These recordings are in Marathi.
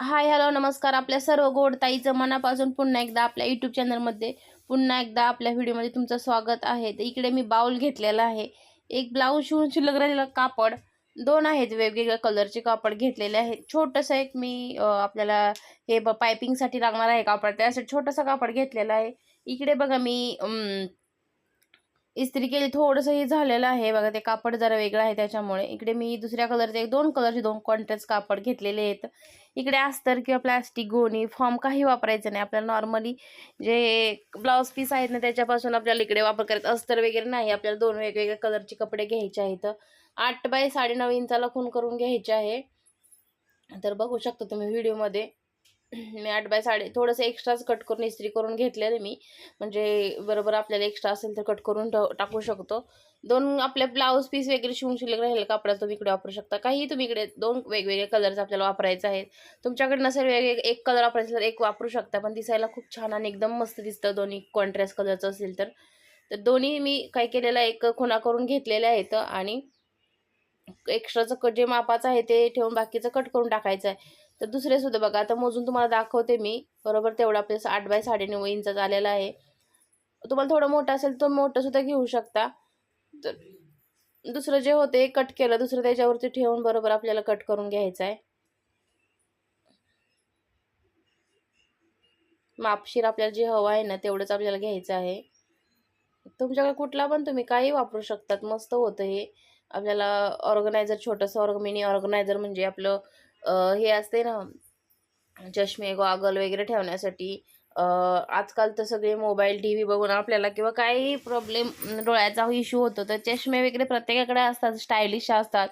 हाय हॅलो नमस्कार. आपल्या सर्व गोड ताईचं मनापासून पुन्हा एकदा आपल्या यूट्यूब चॅनलमध्ये पुन्हा एकदा आपल्या व्हिडिओमध्ये तुमचं स्वागत आहे. तर इकडे मी बाऊल घेतलेला आहे. एक ब्लाऊज शिवून शिल्लक राहिलेलं कापड. दोन आहेत वेगवेगळ्या कलरचे कापड घेतलेले आहेत छोटंसं एक मी आपल्याला हे ब पायपिंगसाठी लागणार आहे कापड. त्यासाठी छोटंसं कापड घेतलेलं आहे. इकडे बघा मी इस्त्री केली थोडंसं हे झालेलं आहे. बघा ते कापड जरा वेगळं आहे त्याच्यामुळे. इकडे मी दुसऱ्या कलरचे एक दोन कलरचे दोन कॉन्ट्रास्ट कापड घेतलेले आहेत. इकडे अस्तर किंवा प्लॅस्टिक गोणी फॉर्म काही वापरायचं नाही. आपल्याला नॉर्मली जे ब्लाऊज पीस आहेत ना त्याच्यापासून आपल्याला इकडे वापर करायचा अस्तर वगैरे नाही. आपल्याला दोन वेगवेगळ्या कलरचे कपडे घ्यायचे आहेत. आठ बाय साडेनऊ इंचाला खून करून घ्यायचे आहे. तर बघू शकता तुम्ही व्हिडिओमध्ये मी आठ बाय साडे थोडंसं एक्स्ट्राच कट करून इस्त्री करून घेतलेलं मी. म्हणजे बरोबर आपल्याला एक्स्ट्रा असेल तर कट करून ठेव- टाकू शकतो. दोन आपले ब्लाऊज पीस वगैरे शिवून शिल्लक राहिलेलं कापडा तुम्ही इकडे वापरू शकता. काही तुम्ही इकडे दोन वेगवेगळे कलर्स आपल्याला वापरायचे आहेत. तुमच्याकडे नसेल वेगवेगळे एक कलर वापरायचे तर एक वापरू शकता. पण दिसायला खूप छान आणि एकदम मस्त दिसतं दोन्ही कॉन्ट्रास्ट कलरचं असेल तर. तर दोन्ही मी काय केलेलं आहे एक खुणा करून घेतलेल्या आहेत आणि एक्स्ट्राचं कट जे मापाचं आहे ते ठेवून बाकीचं कट करून टाकायचं आहे. तर दुसरे सुद्धा बघा आता मोजून तुम्हाला दाखवते मी. बरोबर तेवढा आपल्या आठ बाय साडेनऊ इंच आलेला आहे. तुम्हाला थोडं मोठं असेल तर मोठं सुद्धा घेऊ शकता. तर दुसरं जे होते कट केलं दुसरं त्याच्यावरती ठेवून बरोबर आपल्याला कट करून घ्यायचं आहे. मापशीर आपल्याला जे हवं आहे ना तेवढंच आपल्याला घ्यायचं आहे. तुमच्याकडे कुठला पण तुम्ही काही वापरू शकतात. मस्त होतं हे. आपल्याला ऑर्गनायझर छोटंसं ऑर्ग मिनी ऑर्गनायझर म्हणजे आपलं हे असते ना चष्मे गॉगल वगैरे ठेवण्यासाठी आजकाल तर सगळे मोबाईल टी व्ही बघून आपल्याला किंवा काही प्रॉब्लेम डोळ्याचा इश्यू होतो तर चष्मे वगैरे प्रत्येकाकडे असतात स्टायलिश असतात.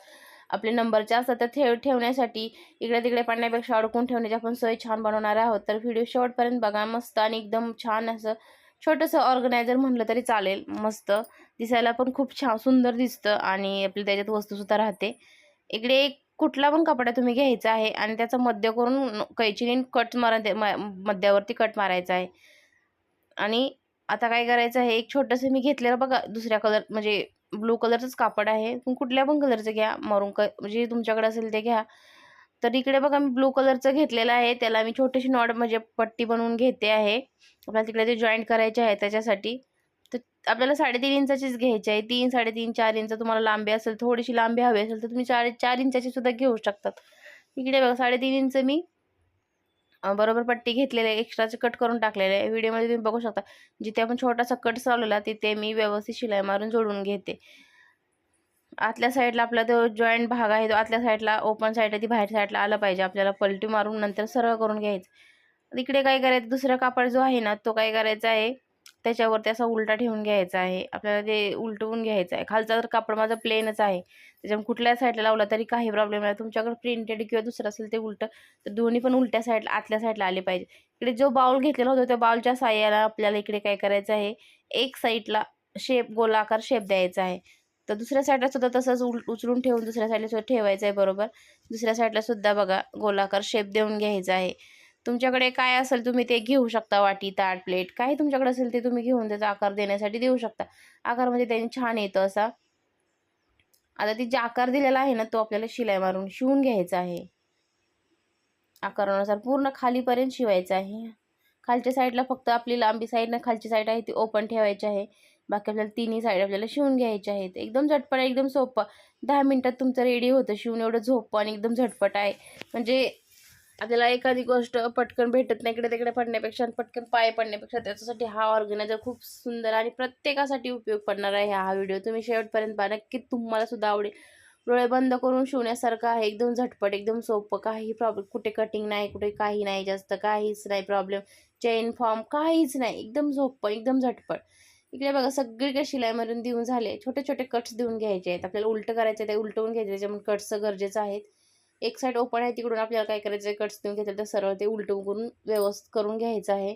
आपले नंबरचे असतात तर ठेव ठेवण्यासाठी इकडे तिकडे पाडण्यापेक्षा अडकून ठेवण्याची आपण सोय छान बनवणार आहोत. तर व्हिडिओ शेवटपर्यंत बघा मस्त आणि एकदम छान असं छोटंसं ऑर्गनायझर म्हटलं तरी चालेल. मस्त दिसायला पण खूप छान सुंदर दिसतं आणि आपली त्याच्यात वस्तूसुद्धा राहते. इकडे एक कुठला पण कपडा तुम्ही घ्यायचा आहे आणि त्याचा मध्य करून कैचीने कट मारा म- मध्यावरती कट मारायचा आहे. आणि आता काय करायचं आहे एक छोटंसं मी घेतलेलं बघा दुसऱ्या कलर म्हणजे ब्लू कलरचंच कापड आहे. पण कुठल्या पण कलरचं घ्या मरून क म्हणजे तुमच्याकडे असेल ते घ्या. तर इकडे बघा मी ब्लू कलरचं घेतलेलं आहे. त्याला मी छोटीशी नॉड म्हणजे पट्टी बनवून घेते आहे. आपल्याला तिकडे ते जॉईंट करायचे आहे त्याच्यासाठी. आपल्याला साडेतीन इंचाचीच घ्यायची आहे. तीन साडेतीन चार इंच तुम्हाला लांबी असेल थोडीशी लांबी हवी असेल तर तुम्ही चार चार इंचाची सुद्धा घेऊ शकतात. इकडे बघा साडेतीन इंच मी बरोबर पट्टी घेतलेली आहे. एक्स्ट्राचे कट करून टाकलेले आहे. व्हिडिओमध्ये तुम्ही बघू शकता. जिथे आपण छोटासा कट चालवला तिथे मी व्यवस्थित शिलाई मारून जोडून घेते. आतल्या साईडला आपला तो जॉईंट भाग आहे तो आतल्या साईडला ओपन साईड आहे ती बाहेर साईडला आलं पाहिजे. आपल्याला पलटी मारून नंतर सरळ करून घ्यायचं. इकडे काय करायचं? दुसरा कापड जो आहे ना तो काय करायचा आहे? त्याच्यावरती असा उलटा ठेवून घ्यायचा आहे. आपल्याला ते उलटवून घ्यायचं आहे. खालचा तर कापड माझा प्लेनच आहे त्याच्यामुळे कुठल्या साईडला लावला तरी काही प्रॉब्लेम नाही. तुमच्याकडे प्रिंटेड किंवा दुसरं असेल ते उलटं तर दोन्ही पण उलट्या साईडला आतल्या साईडला आले पाहिजे. इकडे जो बाउल घेतलेला होता त्या बाउलच्या साह्याला आपल्याला इकडे काय करायचं आहे? एक साईडला शेप गोलाकार शेप द्यायचा आहे. तर दुसऱ्या साईडला सुद्धा तसंच उल उचलून ठेवून दुसऱ्या साईडला सुद्धा ठेवायचं आहे बरोबर? दुसऱ्या साईडला सुद्धा बघा गोलाकार शेप देऊन घ्यायचा आहे. तुमच्याकडे काय असेल तुम्ही ते घेऊ शकता वाटी ताट प्लेट काही तुमच्याकडे असेल ते तुम्ही घेऊन त्याचा आकार देण्यासाठी देऊ शकता. आकार म्हणजे त्यांनी छान येतं असा. आता ती जे आकार दिलेला आहे ना तो आपल्याला शिलाई मारून शिवून घ्यायचा आहे. आकारानुसार पूर्ण खालीपर्यंत शिवायचं आहे. खालच्या साईडला फक्त आपली लांबी साईड ना खालची साईड आहे ती ओपन ठेवायची आहे. बाकी आपल्याला तिन्ही साईड आपल्याला शिवून घ्यायचे आहेत. एकदम झटपट एकदम सोपं. दहा मिनटात तुमचं रेडी होतं. शिवून एवढं झोपं आणि एकदम झटपट आहे. म्हणजे आपल्याला एखादी गोष्ट पटकन भेटत नाही इकडे तिकडे पडण्यापेक्षा आणि पटकन पाय पडण्यापेक्षा त्याच्यासाठी हा ऑर्गनायझर खूप सुंदर आणि प्रत्येकासाठी उपयोग पडणार आहे हा व्हिडिओ. तुम्ही शेवटपर्यंत पहा नक्की तुम्हाला सुद्धा आवडेल. डोळे बंद करून शिवण्यासारखं आहे एकदम झटपट एकदम सोपं. काही प्रॉब्लेम कुठे कटिंग नाही कुठे काही नाही जास्त काहीच नाही प्रॉब्लेम चेन फॉर्म काहीच नाही एकदम झोपं एकदम झटपट. इकडे बघा सगळीकडे शिलाई मारून देऊन झाले. छोटे छोटे कट्स देऊन घ्यायचे आहेत. आपल्याला उलटं करायचे ते उलटवून घ्यायचे त्याच्यामुळे कट्स गरजेचं आहेत. एक साईड ओपन आहे तिकडून आपल्याला काय करायचं आहे? कट्स देऊन घ्यायचं तर सरळ ते उलटून करून व्यवस्थित करून घ्यायचं आहे.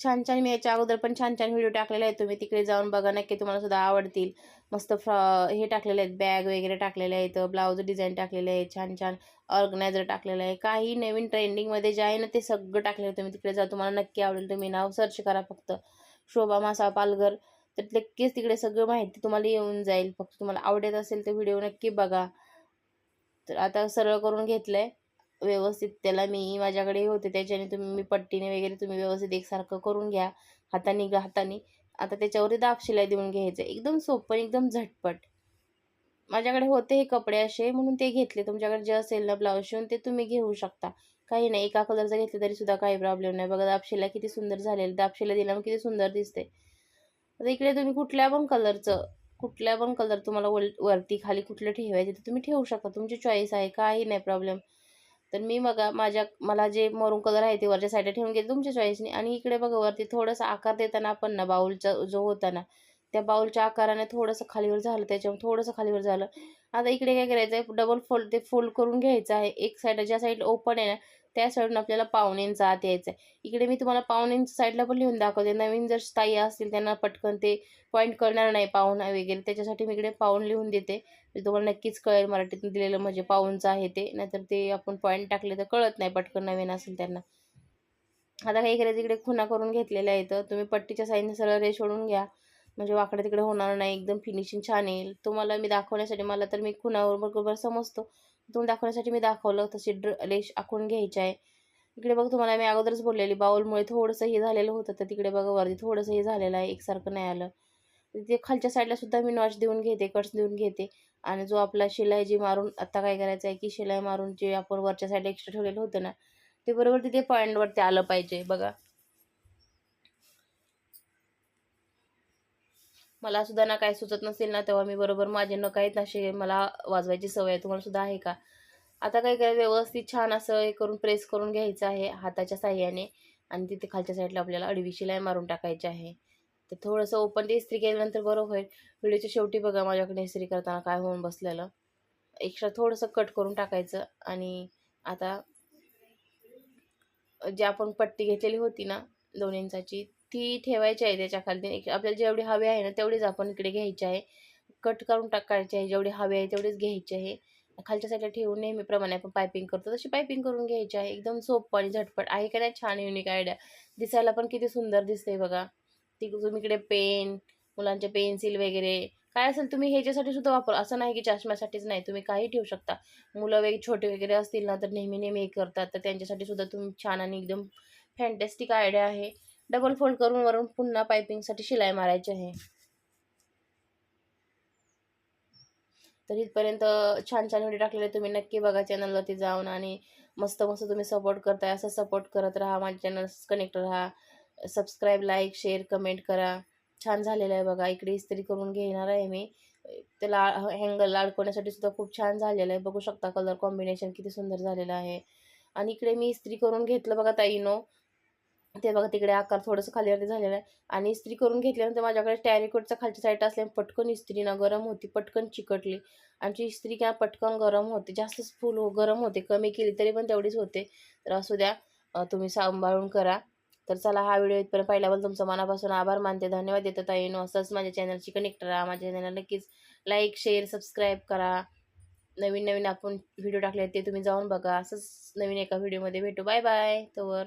छान छान मी याच्या अगोदर पण छान छान व्हिडिओ टाकलेला आहे तुम्ही. तिकडे जाऊन बघा नक्की तुम्हाला सुद्धा आवडतील. मस्त फ्रॉ हे टाकलेले आहेत बॅग वगैरे टाकलेले आहेत ब्लाऊज डिझाईन टाकलेले आहे छान छान ऑर्गनायझर टाकलेलं आहे. काही नवीन ट्रेंडिंगमध्ये जे आहे ना ते सगळं टाकलेलं आहे. तुम्ही तिकडे जा तुम्हाला नक्की आवडेल. तुम्ही नाव सर्च करा फक्त. शोभा मासा पालघर. तर नक्कीच तिकडे सगळं माहिती तुम्हाला येऊन जाईल. फक्त तुम्हाला आवडत असेल तर व्हिडिओ नक्की बघा. तर आता सरळ करून घेतलं आहे व्यवस्थित त्याला मी माझ्याकडे होते त्याच्याने तुम्ही मी पट्टीने वगैरे तुम्ही व्यवस्थित एकसारखं करून घ्या. हाताने ग हाताने. आता त्याच्यावरती दाब शिलाई देऊन घ्यायचं. एकदम सोपं एकदम झटपट. माझ्याकडे होते हे कपडे असे म्हणून ते घेतले. तुमच्याकडे जे असेल ना ब्लाऊज शिवून ते तुम्ही घेऊ शकता. काही नाही एका कलरचं घेतलं तरी सुद्धा काही प्रॉब्लेम नाही. बघा दाबशिला किती सुंदर झालेलं दाबशिला दिल्यामुळे किती सुंदर दिसते. आता इकडे तुम्ही कुठल्या पण कलरचं कुठल्या पण कलर तुम्हाला वल वरती खाली कुठलं ठेवायचे ते तुम्ही ठेवू शकता. तुमची चॉईस आहे काही नाही प्रॉब्लेम तर मी बघा माझ्या मला जे मरून कलर आहे ते वरच्या साईडला ठेवून घेते तुमच्या चॉईसने आणि इकडे बघा वरती थोडंसं आकार देताना आपण ना बाऊलचा जो होता ना त्या बाऊलच्या आकाराने थोडंसं खालीवर झालं त्याच्यामुळे थोडंसं खालीवर झालं. आता इकडे काय करायचं आहे? डबल फोल्ड ते फोल्ड करून घ्यायचं आहे. एक साईड ज्या साईड ओपन आहे ना त्या साईडून आपल्याला पाहुण्यांचा आत यायचं आहे. इकडे मी तुम्हाला पाहुण्यांच्या साईडला पण लिहून दाखवते. नवीन जर स्थायी असतील त्यांना पटकन ते पॉईंट कळणार नाही पाहुणा वगैरे. त्याच्यासाठी मी इकडे पाऊण लिहून देते. तुम्हाला नक्कीच कळेल मराठीतून दिलेलं म्हणजे पाऊणचं आहे ते. नाहीतर ते आपण पॉईंट टाकले तर कळत नाही पटकन नवीन असेल त्यांना. आता काही करायचं? इकडे खुणा करून घेतलेल्या आहेत. तुम्ही पट्टीच्या साईडने सरळ रेष ओढून घ्या. म्हणजे वाकडे तिकडे होणार नाही एकदम फिनिशिंग छान येईल. तुम्हाला मी दाखवण्यासाठी मला तर मी खुणावर बरोबर समजतो. तुम्हाला दाखवण्यासाठी मी दाखवलं तशी ड्र लेश आखून घ्यायची आहे. इकडे बघ तुम्हाला मी अगोदरच बोललेली बाऊलमुळे थोडंसं हे झालेलं होतं तर तिकडे बघा वरती थोडंसं हे झालेलं आहे एकसारखं नाही आलं. ते खालच्या साईडला सुद्धा मी नॉच देऊन घेते कट्स देऊन घेते. आणि जो आपला शिलाई जी मारून आत्ता काय करायचं आहे की शिलाई मारून जे आपण वरच्या साईडला एक्स्ट्रा ठेवलेलं होतं ना ते बरोबर तिथे पॉईंटवरती आलं पाहिजे बघा. मला सुद्धा ना काय सुचत नसेल ना तेव्हा मी बरोबर माझे न आहेत असे मला वाजवायची सवय आहे तुम्हाला सुद्धा आहे का? आता काय काय व्यवस्थित छान असं हे करून प्रेस करून घ्यायचं आहे हाताच्या साह्याने आणि तिथे खालच्या साईडला आपल्याला अडवी शिलाई मारून टाकायची आहे. तर थोडंसं ओपन ते इस्त्री केल्यानंतर बरं होईल. व्हिडिओच्या शेवटी बघा माझ्याकडे इस्त्री करताना काय होऊन बसलेलं. एक्स्ट्रा थोडंसं कट करून टाकायचं आणि आता जी आपण पट्टी घेतलेली होती ना दोन इंचाची ती ठेवायची आहे त्याच्याखाली. आपल्याला जेवढी हवी आहे ना तेवढीच आपण इकडे घ्यायची आहे. कट करून टाकायची आहे जेवढी हवी आहे तेवढीच घ्यायची आहे. खालच्या साईडला ठेवून नेहमीप्रमाणे आपण पायपिंग करतो. तशी पायपिंग करून घ्यायची आहे. एकदम सोपं आणि झटपट. आहे का नाही? छान युनिक आयडिया दिसायला पण किती सुंदर दिसते बघा. ती तुम्ही इकडे पेन मुलांचे पेन्सिल वगैरे. काय असेल तुम्ही ह्याच्यासाठी सुद्धा वापर. असं नाही की चष्म्यासाठीच नाही. तुम्ही काही ठेवू शकता. मुलं वेग छोटे वगैरे असतील ना तर नेहमी नेहमी हे करतात. तर त्यांच्यासाठी सुद्धा तुम्ही छान आणि एकदम फॅन्टॅस्टिक आयडिया आहे. डबल फोल्ड करून वरून पुन्हा पायपिंगसाठी शिलाई मारायची आहे. तर इथपर्यंत छान छान व्हिडिओ टाकलेले तुम्ही. नक्की बघा चॅनलवरती जाऊन आणि मस्त मस्त तुम्ही सपोर्ट करताय. असं सपोर्ट करत राहा. माझ्या चॅनल कनेक्ट राहा. सबस्क्राईब लाईक शेअर कमेंट करा. छान झालेलं आहे बघा. इकडे इस्त्री करून घेणार आहे मी. त्याला हँगल अडकवण्यासाठी सुद्धा खूप छान झालेलं आहे. बघू शकता कलर कॉम्बिनेशन किती सुंदर झालेलं आहे. आणि इकडे मी इस्त्री करून घेतलं बघा ताईनो ते बघा तिकडे आकार थोडंसं खालीवरती झालेलं आहे. आणि इस्त्री करून घेतल्यानंतर माझ्याकडे टॅरिकोटचा खालच्या साईड असल्याने पटकन इस्त्री ना गरम होती पटकन चिकटली. आमची इस्त्री काय पटकन गरम होते जास्तच फुल हो, गरम होते कमी केली तरी पण तेवढीच होते. तर असू द्या तुम्ही सांभाळून करा. तर चला हा व्हिडिओ इथपर्यंत पाहिल्याबद्दल तुमचं मनापासून आभार मानते. धन्यवाद देतो ताईनो. असंच माझ्या चॅनलशी कनेक्ट राहा. माझ्या चॅनल नक्कीच लाईक शेअर सबस्क्राईब करा. नवीन नवीन आपण व्हिडिओ टाकले ते तुम्ही जाऊन बघा. असंच नवीन एका व्हिडिओमध्ये भेटू. बाय बाय तोवर.